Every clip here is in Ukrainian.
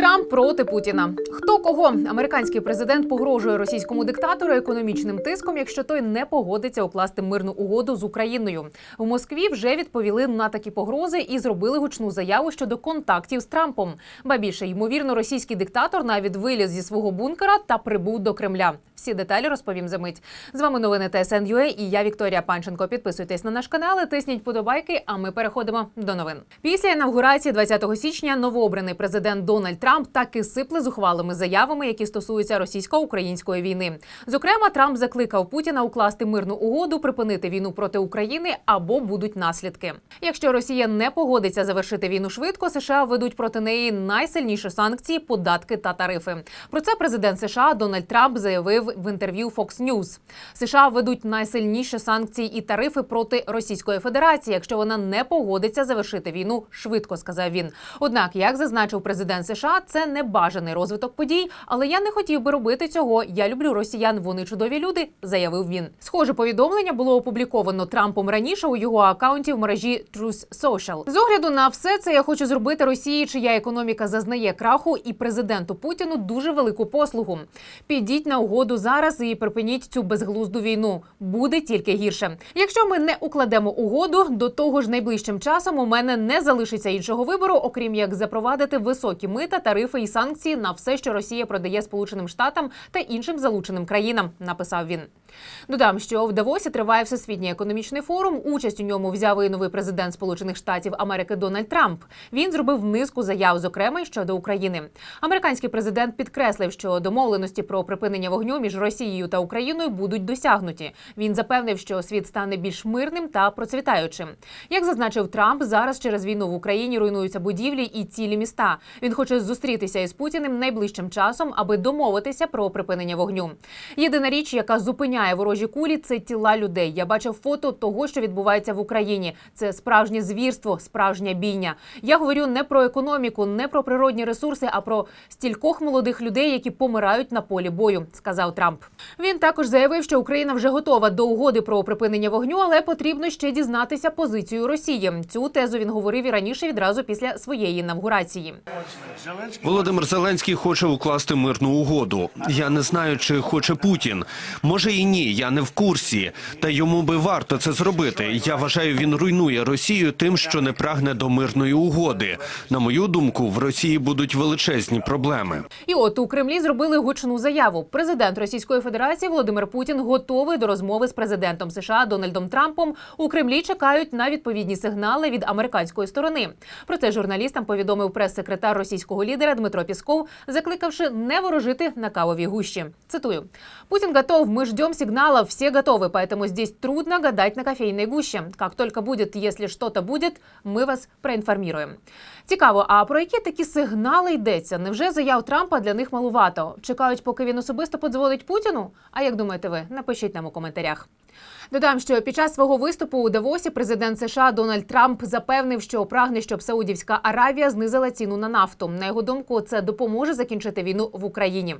Трамп проти Путіна. Хто кого? Американський президент погрожує російському диктатору економічним тиском, якщо той не погодиться укласти мирну угоду з Україною. В Москві вже відповіли на такі погрози і зробили гучну заяву щодо контактів з Трампом. Ба більше ймовірно, російський диктатор навіть виліз зі свого бункера та прибув до Кремля. Всі деталі розповім за мить. З вами новини ТСН.UA і я Вікторія Панченко. Підписуйтесь на наш канал, тисніть подобайки. А ми переходимо до новин. Після інавгурації 20 січня новообраний президент Дональд Трамп так і сипле зухвалими заявами, які стосуються російсько-української війни. Зокрема, Трамп закликав Путіна укласти мирну угоду, припинити війну проти України або будуть наслідки. Якщо Росія не погодиться завершити війну швидко, США ведуть проти неї найсильніші санкції, податки та тарифи. Про це президент США Дональд Трамп заявив в інтерв'ю Fox News. США ведуть найсильніші санкції і тарифи проти Російської Федерації, якщо вона не погодиться завершити війну швидко, сказав він. Однак, як зазначив президент США, це не бажаний розвиток подій, але я не хотів би робити цього. Я люблю росіян. Вони чудові люди, заявив він. Схоже повідомлення було опубліковано Трампом раніше у його акаунті в мережі Truth Social. З огляду на все це я хочу зробити Росії, чия економіка зазнає краху, і президенту Путіну дуже велику послугу. Підіть на угоду зараз і припиніть цю безглузду війну. Буде тільки гірше. Якщо ми не укладемо угоду, до того ж найближчим часом у мене не залишиться іншого вибору, окрім як запровадити високі мита, тарифи і санкції на все, що Росія продає Сполученим Штатам та іншим залученим країнам. Написав він. Додам, що в Давосі триває всесвітній економічний форум. Участь у ньому взяв і новий президент Сполучених Штатів Америки Дональд Трамп. Він зробив низку заяв, зокрема щодо України. Американський президент підкреслив, що домовленості про припинення вогню між Росією та Україною будуть досягнуті. Він запевнив, що світ стане більш мирним та процвітаючим. Як зазначив Трамп, зараз через війну в Україні руйнуються будівлі і цілі міста. Він хоче зустрітися із Путіним найближчим часом, аби домовитися про припинення вогню. Єдина річ, яка зупиняє ворожі кулі, це тіла людей. Я бачив фото того, що відбувається в Україні. Це справжнє звірство, справжня бійня. Я говорю не про економіку, не про природні ресурси, а про стількох молодих людей, які помирають на полі бою, сказав Трамп. Він також заявив, що Україна вже готова до угоди про припинення вогню, але потрібно ще дізнатися позицію Росії. Цю тезу він говорив і раніше відразу після своєї інавгурації. Володимир Зеленський хоче укласти мирну угоду. Я не знаю, чи хоче Путін. Може і ні, я не в курсі. Та йому би варто це зробити. Я вважаю, він руйнує Росію тим, що не прагне до мирної угоди. На мою думку, в Росії будуть величезні проблеми. І от у Кремлі зробили гучну заяву. Президент Російської Федерації Володимир Путін готовий до розмови з президентом США Дональдом Трампом. У Кремлі чекають на відповідні сигнали від американської сторони. Про це журналістам повідомив прес-секретар російського лідера Дмитро Пісков, закликавши не ворожити на кавовій гущі. Цитую: Путін готов. Мы ждем сигналов. Все готовы, поэтому здесь трудно гадать на кофейной гуще. Как только будет, если что-то будет, ми вас проінформуємо. Цікаво, а про які такі сигнали йдеться? Невже заяв Трампа для них малувато? Чекають, поки він особисто подзвонить Путіну? А як думаєте ви? Напишіть нам у коментарях. Додам, що під час свого виступу у Давосі президент США Дональд Трамп запевнив, що прагне, щоб Саудівська Аравія знизила ціну на нафту. На його думку, це допоможе закінчити війну в Україні.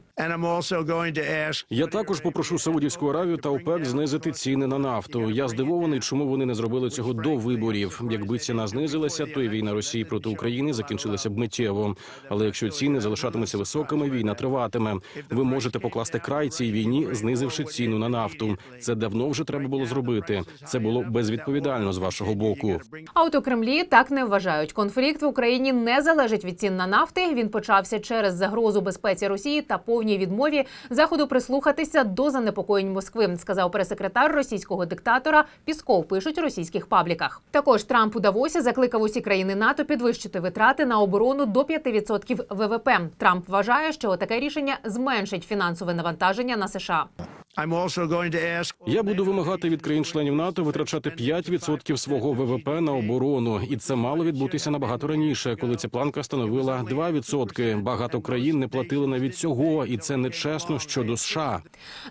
Я також попрошу Саудівську Аравію та ОПЕК знизити ціни на нафту. Я здивований, чому вони не зробили цього до виборів. Якби ціна знизилася, то і війна Росії проти України закінчилася б миттєво. Але якщо ціни залишатимуться високими, війна триватиме. Ви можете покласти край цій війні, знизивши ціну на нафту. Це давно вже треба було зробити. Це було безвідповідально з вашого боку. А от у Кремлі так не вважають. Конфлікт в Україні не залежить від цін на нафти. Він почався через загрозу безпеці Росії та повній відмові заходу прислухатися до занепокоєнь Москви, сказав прес-секретар російського диктатора Пісков. Пишуть у російських пабліках. Також Трамп у Давосі закликав усі країни НАТО підвищити витрати на оборону до 5% ВВП. Трамп вважає, що таке рішення зменшить фінансове навантаження на США. I'm also going to ask Я буду вимагати від країн-членів НАТО витрачати 5% свого ВВП на оборону, і це мало відбутися набагато раніше, коли ця планка становила 2%. Багато країн не платили навіть цього, і це нечесно щодо США.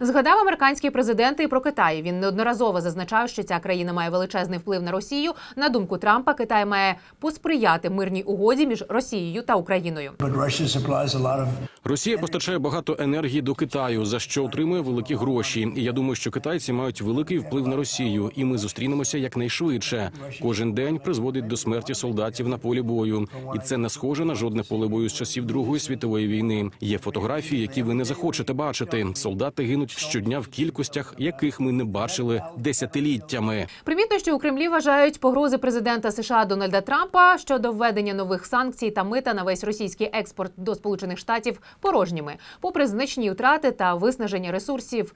Згадав американський президент і про Китай. Він неодноразово зазначав, що ця країна має величезний вплив на Росію. На думку Трампа, Китай має посприяти мирній угоді між Росією та Україною. but Russia supplies a lot of Росія постачає багато енергії до Китаю, за що отримує великі гроші гроші. І я думаю, що китайці мають великий вплив на Росію, і ми зустрінемося якнайшвидше. Кожен день призводить до смерті солдатів на полі бою, і це не схоже на жодне поле бою з часів Другої світової війни. Є фотографії, які ви не захочете бачити. Солдати гинуть щодня в кількостях, яких ми не бачили десятиліттями. Примітно, що у Кремлі вважають погрози президента США Дональда Трампа щодо введення нових санкцій та мита на весь російський експорт до Сполучених Штатів порожніми, попри значні втрати та виснаження ресурсів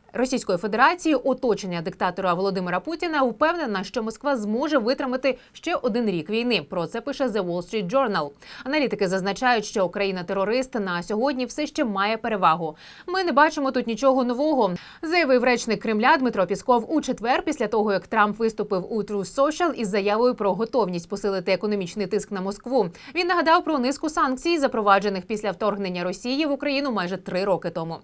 Російської Федерації, оточення диктатора Володимира Путіна упевнена, що Москва зможе витримати ще один рік війни. Про це пише The Wall Street Journal. Аналітики зазначають, що Україна-терорист на сьогодні все ще має перевагу. Ми не бачимо тут нічого нового, заявив речник Кремля Дмитро Пісков у четвер, після того як Трамп виступив у True Social із заявою про готовність посилити економічний тиск на Москву. Він нагадав про низку санкцій, запроваджених після вторгнення Росії в Україну майже три роки тому.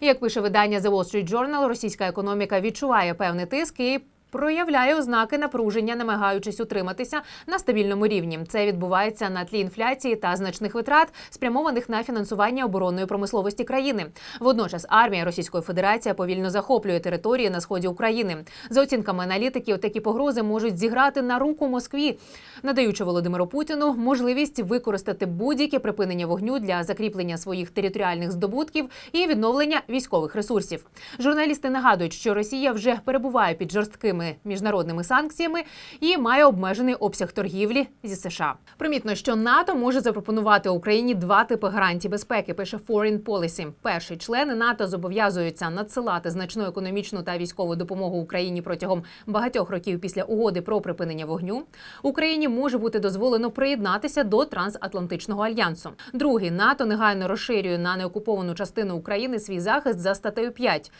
Як пише видання The Wall Street Journal, російська економіка відчуває певний тиск і. Проявляє ознаки напруження, намагаючись утриматися на стабільному рівні. Це відбувається на тлі інфляції та значних витрат, спрямованих на фінансування оборонної промисловості країни. Водночас армія Російської Федерації повільно захоплює території на сході України. За оцінками аналітиків, такі погрози можуть зіграти на руку Москві, надаючи Володимиру Путіну можливість використати будь-яке припинення вогню для закріплення своїх територіальних здобутків і відновлення військових ресурсів. Журналісти нагадують, що Росія вже перебуває під жорсткими міжнародними санкціями і має обмежений обсяг торгівлі зі США. Примітно, що НАТО може запропонувати Україні два типи гарантій безпеки. Пише Foreign Policy. Перший члени НАТО зобов'язуються надсилати значну економічну та військову допомогу Україні протягом багатьох років після угоди про припинення вогню. Україні може бути дозволено приєднатися до трансатлантичного альянсу. Другий НАТО негайно розширює на неокуповану частину України свій захист за статтею 5.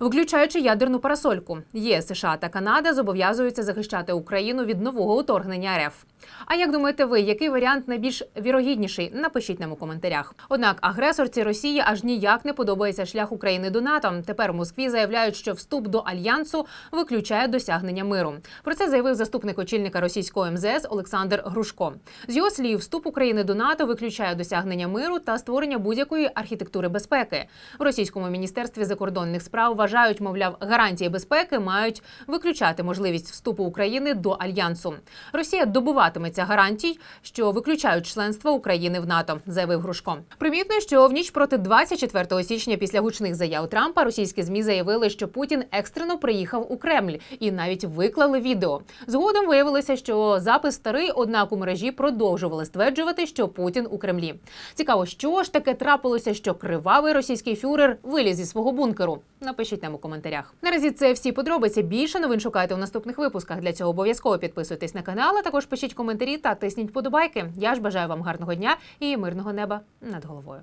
Включаючи ядерну парасольку, ЄС, США та Канада зобов'язуються захищати Україну від нового уторгнення РФ. А як думаєте ви, який варіант найбільш вірогідніший? Напишіть нам у коментарях. Однак агресорці Росії аж ніяк не подобається шлях України до НАТО. Тепер в Москві заявляють, що вступ до альянсу виключає досягнення миру. Про це заявив заступник очільника російського МЗС Олександр Грушко. З його слів, вступ України до НАТО виключає досягнення миру та створення будь-якої архітектури безпеки. В російському міністерстві закордонних справ вважають, мовляв, гарантії безпеки мають виключати можливість вступу України до альянсу. Росія добуватиметься гарантій, що виключають членство України в НАТО, заявив Грушко. Примітно, що в ніч проти 24 січня, після гучних заяв Трампа, російські змі заявили, що Путін екстрено приїхав у Кремль і навіть виклали відео. Згодом виявилося, що запис старий, однак у мережі продовжували стверджувати, що Путін у Кремлі. Цікаво, що ж таке трапилося, що кривавий російський фюрер виліз зі свого бункеру. Напишіть нам у коментарях. Наразі це всі подробиці. Більше новин шукайте у наступних випусках. Для цього обов'язково підписуйтесь на канал, а також пишіть коментарі та тисніть подобайки. Я ж бажаю вам гарного дня і мирного неба над головою.